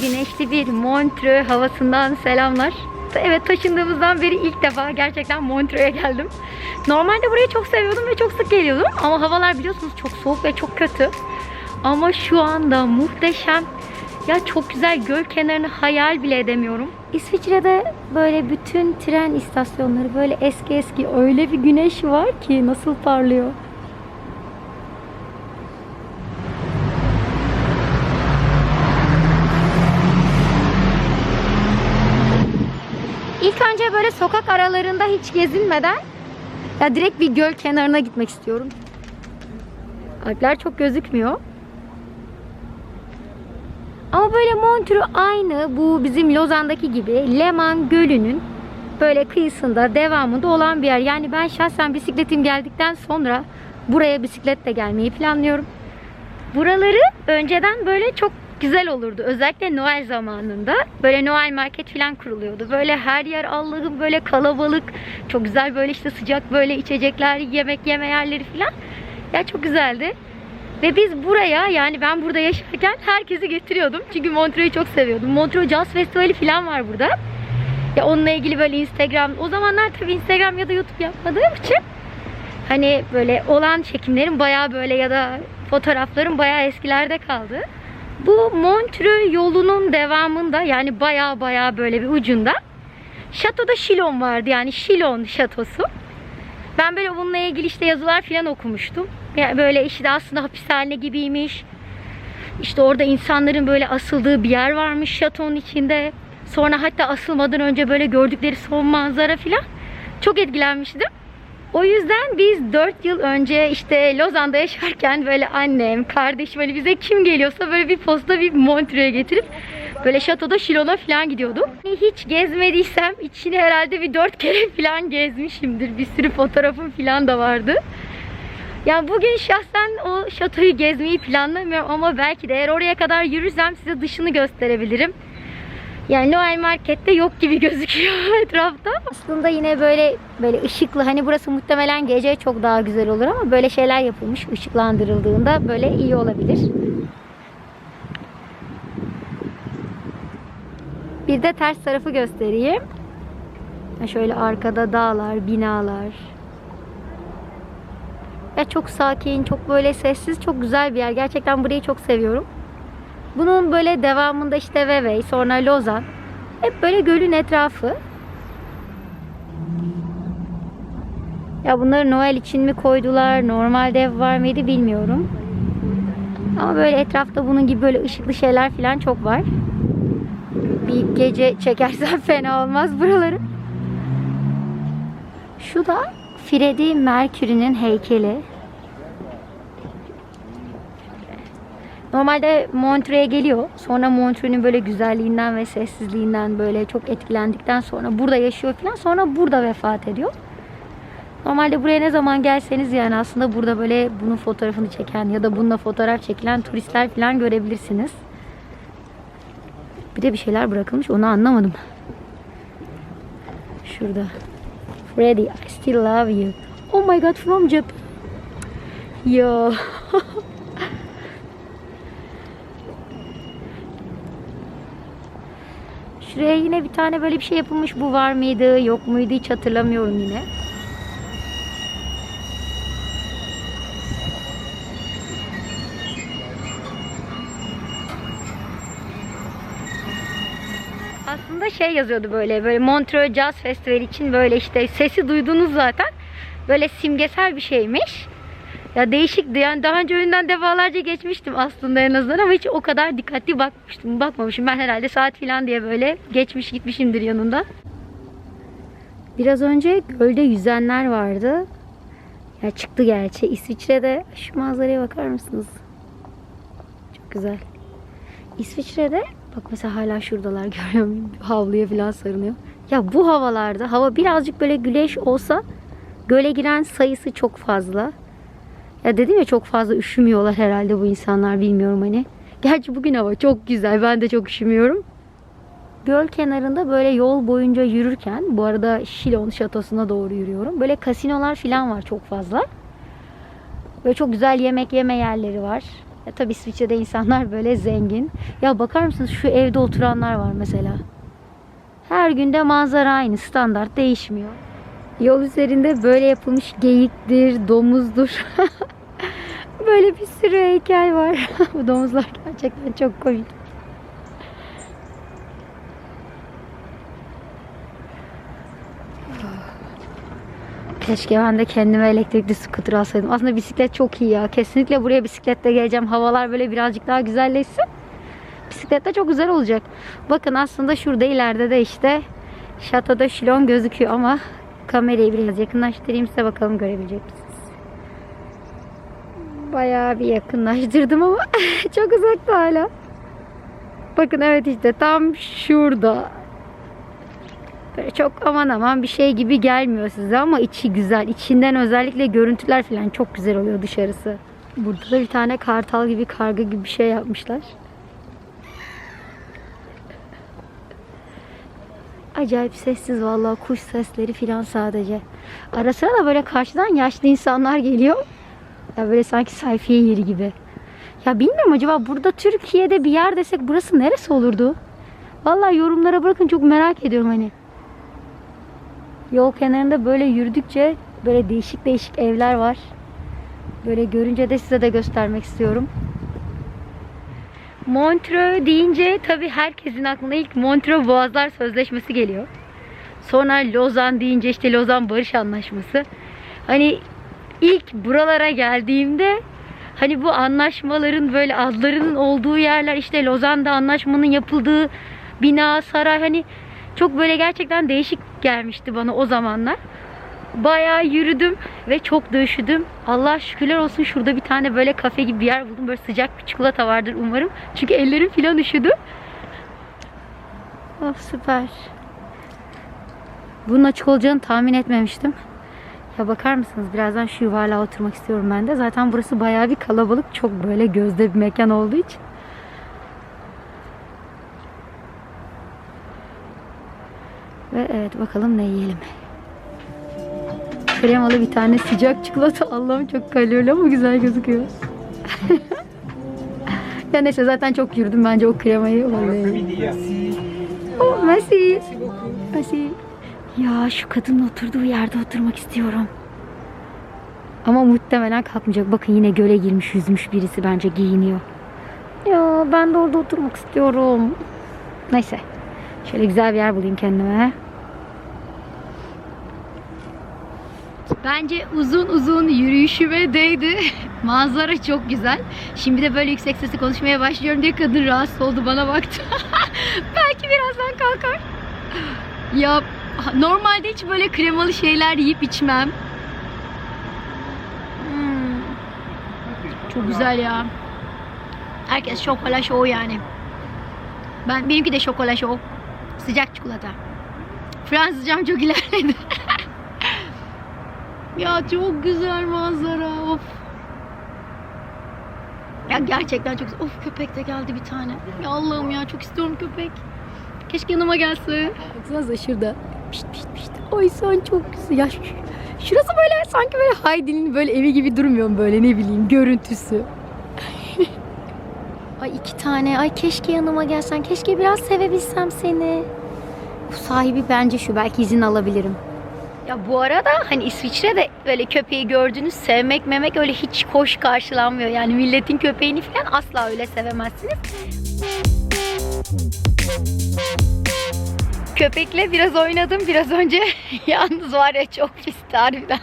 Güneşli bir Montreux havasından selamlar. Evet taşındığımızdan beri ilk defa gerçekten Montreux'e geldim. Normalde burayı çok seviyordum ve çok sık geliyordum. Ama havalar biliyorsunuz çok soğuk ve çok kötü. Ama şu anda muhteşem. Ya çok güzel göl kenarını hayal bile edemiyorum. İsviçre'de böyle bütün tren istasyonları böyle eski eski öyle bir güneş var ki nasıl parlıyor. İlk önce böyle sokak aralarında hiç gezinmeden ya direkt bir göl kenarına gitmek istiyorum. Alpler çok gözükmüyor. Ama böyle Montreux aynı bu bizim Lozan'daki gibi Leman Gölü'nün böyle kıyısında devamında olan bir yer. Yani ben şahsen bisikletim geldikten sonra buraya bisikletle gelmeyi planlıyorum. Buraları önceden böyle çok güzel olurdu. Özellikle Noel zamanında böyle Noel market falan kuruluyordu. Böyle her yer Allah'ım böyle kalabalık. Çok güzel böyle işte sıcak böyle içecekler, yemek yeme yerleri falan. Ya çok güzeldi. Ve biz buraya yani ben burada yaşarken herkesi getiriyordum. Çünkü Montreux'u çok seviyordum. Montreux Jazz Festivali falan var burada. Ya onunla ilgili böyle Instagram, o zamanlar tabii Instagram ya da YouTube yapmadığım için hani böyle olan çekimlerim bayağı böyle ya da fotoğraflarım bayağı eskilerde kaldı. Bu Montreux yolunun devamında yani bayağı bayağı böyle bir ucunda Şatoda Şilon vardı yani Şilon şatosu. Ben böyle bununla ilgili işte yazılar falan okumuştum. Yani böyle işte aslında hapishane gibiymiş. İşte orada insanların böyle asıldığı bir yer varmış şatonun içinde. Sonra hatta asılmadan önce böyle gördükleri son manzara falan. Çok etkilenmiştim. O yüzden biz 4 yıl önce işte Lozan'da yaşarken böyle annem, kardeşim hani bize kim geliyorsa böyle bir posta bir Montreux'e getirip böyle şatoda Şilon'a falan gidiyorduk. Hiç gezmediysem içini herhalde bir 4 kere falan gezmişimdir. Bir sürü fotoğrafım falan da vardı. Yani bugün şahsen o şatoyu gezmeyi planlamıyorum ama belki de eğer oraya kadar yürürsem size dışını gösterebilirim. Yani Noel Market'te yok gibi gözüküyor etrafta. Aslında yine böyle böyle ışıklı hani burası muhtemelen gece çok daha güzel olur ama böyle şeyler yapılmış ışıklandırıldığında böyle iyi olabilir. Bir de ters tarafı göstereyim. Şöyle arkada dağlar, binalar. Ya çok sakin, çok böyle sessiz, çok güzel bir yer. Gerçekten burayı çok seviyorum. Bunun böyle devamında işte Vevey, sonra Lozan. Hep böyle gölün etrafı. Ya bunları Noel için mi koydular, normalde ev var mıydı bilmiyorum. Ama böyle etrafta bunun gibi böyle ışıklı şeyler falan çok var. Bir gece çekersem fena olmaz buraları. Şu da Freddie Mercury'nin heykeli. Normalde Montreux'e geliyor. Sonra Montreux'ün böyle güzelliğinden ve sessizliğinden böyle çok etkilendikten sonra burada yaşıyor falan. Sonra burada vefat ediyor. Normalde buraya ne zaman gelseniz yani aslında burada böyle bunun fotoğrafını çeken ya da bununla fotoğraf çekilen turistler falan görebilirsiniz. Bir de bir şeyler bırakılmış onu anlamadım. Şurada. Freddy, I still love you. Oh my god, from Japan. Yo. Şuraya yine bir tane böyle bir şey yapılmış. Bu var mıydı, yok muydu hiç hatırlamıyorum yine. Aslında şey yazıyordu böyle böyle Montreux Jazz Festival için böyle işte sesi duydunuz zaten. Böyle simgesel bir şeymiş. Ya değişikti yani daha önce önünden defalarca geçmiştim aslında en azından ama hiç o kadar dikkatli bakmıştım. Bakmamışım ben herhalde saat falan diye böyle geçmiş gitmişimdir yanında. Biraz önce gölde yüzenler vardı. Ya çıktı gerçi. İsviçre'de şu manzaraya bakar mısınız? Çok güzel. İsviçre'de bak mesela hala şuradalar görüyor muyum? Havluya falan sarılıyor. Ya bu havalarda hava birazcık böyle güneş olsa göle giren sayısı çok fazla. Ya dedim ya çok fazla üşümüyorlar herhalde bu insanlar bilmiyorum hani. Gerçi bugün hava çok güzel. Ben de çok üşümüyorum. Göl kenarında böyle yol boyunca yürürken bu arada Şilon şatosuna doğru yürüyorum. Böyle kasinolar falan var çok fazla. Böyle çok güzel yemek yeme yerleri var. Ya tabii İsviçre'de insanlar böyle zengin. Ya bakar mısınız şu evde oturanlar var mesela. Her günde manzara aynı, standart değişmiyor. Yol üzerinde böyle yapılmış geyiktir, domuzdur. böyle bir sürü heykel var. Bu domuzlar gerçekten çok komik. Keşke ben de kendime elektrikli scooter alsaydım. Aslında bisiklet çok iyi ya. Kesinlikle buraya bisikletle geleceğim. Havalar böyle birazcık daha güzelleşsin. Bisiklet de çok güzel olacak. Bakın aslında şurada ileride de işte Şatoda Şilon gözüküyor ama kamerayı biraz yakınlaştırayım size bakalım görebilecek misiniz? Bayağı bir yakınlaştırdım ama çok uzakta hala. Bakın evet işte tam şurada. Böyle çok aman aman bir şey gibi gelmiyor size ama içi güzel. İçinden özellikle görüntüler falan çok güzel oluyor dışarısı. Burada da bir tane kartal gibi karga gibi bir şey yapmışlar. Acayip sessiz vallahi kuş sesleri falan sadece. Ara sıra da böyle karşıdan yaşlı insanlar geliyor. Ya böyle sanki sayfiye yeri gibi. Ya bilmiyorum acaba burada Türkiye'de bir yer desek burası neresi olurdu? Vallahi yorumlara bırakın çok merak ediyorum hani. Yol kenarında böyle yürüdükçe böyle değişik değişik evler var. Böyle görünce de size de göstermek istiyorum. Montreux deyince tabii herkesin aklına ilk Montreux Boğazlar Sözleşmesi geliyor. Sonra Lozan deyince işte Lozan Barış Anlaşması. Hani ilk buralara geldiğimde hani bu anlaşmaların böyle adlarının olduğu yerler işte Lozan'da anlaşmanın yapıldığı bina, saray hani çok böyle gerçekten değişik gelmişti bana o zamanlar. Bayağı yürüdüm ve çok da üşüdüm. Allah şükürler olsun şurada bir tane böyle kafe gibi bir yer buldum. Böyle sıcak bir çikolata vardır umarım. Çünkü ellerim filan üşüdü. Oh süper. Bunun açık olacağını tahmin etmemiştim. Ya bakar mısınız? Birazdan şu yuvarlığa oturmak istiyorum ben de. Zaten burası bayağı bir kalabalık. Çok böyle gözde bir mekan olduğu için. Ve evet bakalım ne yiyelim. Kremalı bir tane sıcak çikolata. Allah'ım çok kalorili ama güzel gözüküyor. ya neyse zaten çok yürüdüm bence o kremayı. Vallahi. Oh, merci. Merci. Ya şu kadının oturduğu yerde oturmak istiyorum. Ama muhtemelen kalkmayacak. Bakın yine göle girmiş yüzmüş birisi bence giyiniyor. Ya ben de orada oturmak istiyorum. Neyse. Şöyle güzel bir yer bulayım kendime. Bence uzun uzun yürüyüşüme değdi. Manzara çok güzel. Şimdi de böyle yüksek sesle konuşmaya başlıyorum diye kadın rahatsız oldu bana baktı. Belki birazdan kalkar. Ya normalde hiç böyle kremalı şeyler yiyip içmem. Çok güzel ya. Herkes şokola şov yani. Ben benimki de şokola şov. Sıcak çikolata. Fransızcam çok ilerledi. ya çok güzel manzara. Of. Ya gerçekten çok güzel. Of köpek de geldi bir tane. Ya Allah'ım ya çok istiyorum köpek. Keşke yanıma gelse. Baksanıza şurada. Pişt pişt pişt. Ay sen çok güzel. Ya şu- şurası böyle sanki böyle Heidi'nin böyle evi gibi durmuyor mu böyle ne bileyim görüntüsü. Ay iki tane. Ay keşke yanıma gelsen. Keşke biraz sevebilsem seni. Bu sahibi bence şu. Belki izin alabilirim. Ya bu arada hani İsviçre'de böyle köpeği gördüğünüz sevmek memek öyle hiç hoş karşılanmıyor. Yani milletin köpeğini falan asla öyle sevemezsiniz. Köpekle biraz oynadım biraz önce. Yalnız var ya çok pisti harbiden.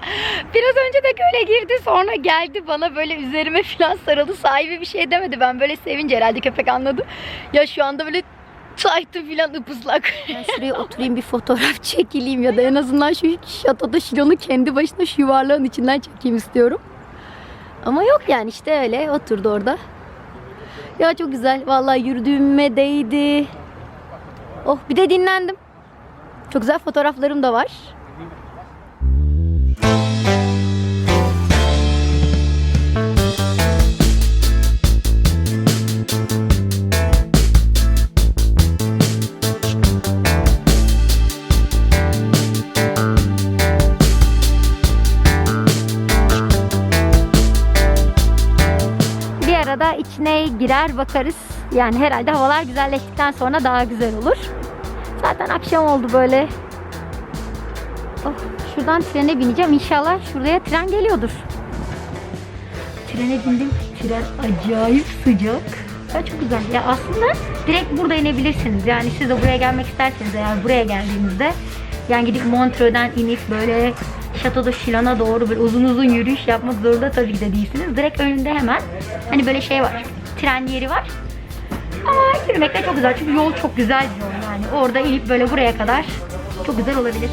biraz önce de göle girdi sonra geldi bana böyle üzerime falan sarıldı. Sahibi bir şey demedi. Ben böyle sevince herhalde köpek anladı. Ya şu anda böyle taytı falan ıpıslak. Ben şuraya oturayım bir fotoğraf çekileyim ya da en azından şu şatoda Şilon'u kendi başına şu yuvarlağın içinden çekeyim istiyorum. Ama yok yani işte öyle oturdu orada. Ya çok güzel. Vallahi yürüdüğüme değdi. Oh bir de dinlendim. Çok güzel fotoğraflarım da var. Bir ara arada içine girer bakarız. Yani herhalde havalar güzelleştikten sonra daha güzel olur. Zaten akşam oldu böyle. Oh, şuradan trene bineceğim. İnşallah şuraya tren geliyordur. Trene bindim. Tren acayip sıcak. Ya çok güzel. Ya aslında direkt burada inebilirsiniz. Yani siz de buraya gelmek isterseniz eğer buraya geldiğinizde yani gidip Montreux'den inip böyle de Chillon'a doğru böyle uzun uzun yürüyüş yapmak zorunda tabii ki de değilsiniz. Direkt önünde hemen hani böyle şey var. Tren yeri var. Ama yürümek de çok güzel. Çünkü yol çok güzel bir yol yani. Orada inip böyle buraya kadar çok güzel olabilir.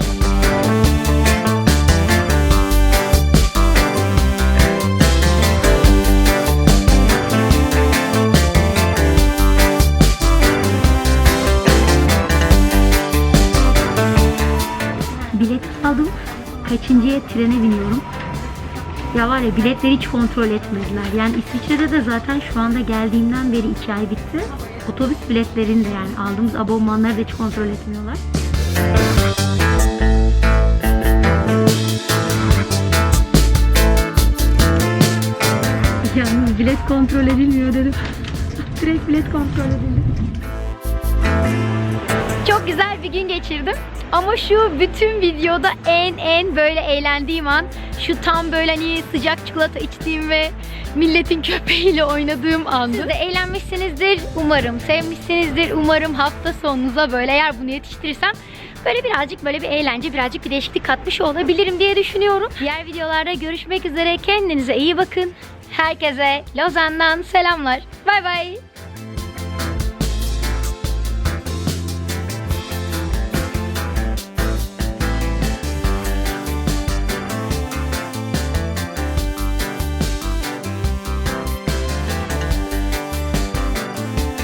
Bilet aldım. Kaçıncıya trene biniyorum. Ya var ya biletleri hiç kontrol etmediler. Yani İsviçre'de de zaten şu anda geldiğimden beri iki ay bitti. Otobüs biletlerini de yani aldığımız abonmanları da hiç kontrol etmiyorlar. Yalnız bilet kontrol edilmiyor dedim. Direkt bilet kontrol edildi. Güzel bir gün geçirdim. Ama şu bütün videoda en en böyle eğlendiğim an şu tam böyle hani sıcak çikolata içtiğim ve milletin köpeğiyle oynadığım andı. Siz de eğlenmişsinizdir umarım. Sevmişsinizdir umarım hafta sonunuza böyle eğer bunu yetiştirirsem böyle birazcık böyle bir eğlence birazcık bir değişiklik katmış olabilirim diye düşünüyorum. Diğer videolarda görüşmek üzere. Kendinize iyi bakın. Herkese Lozan'dan selamlar. Bay bay.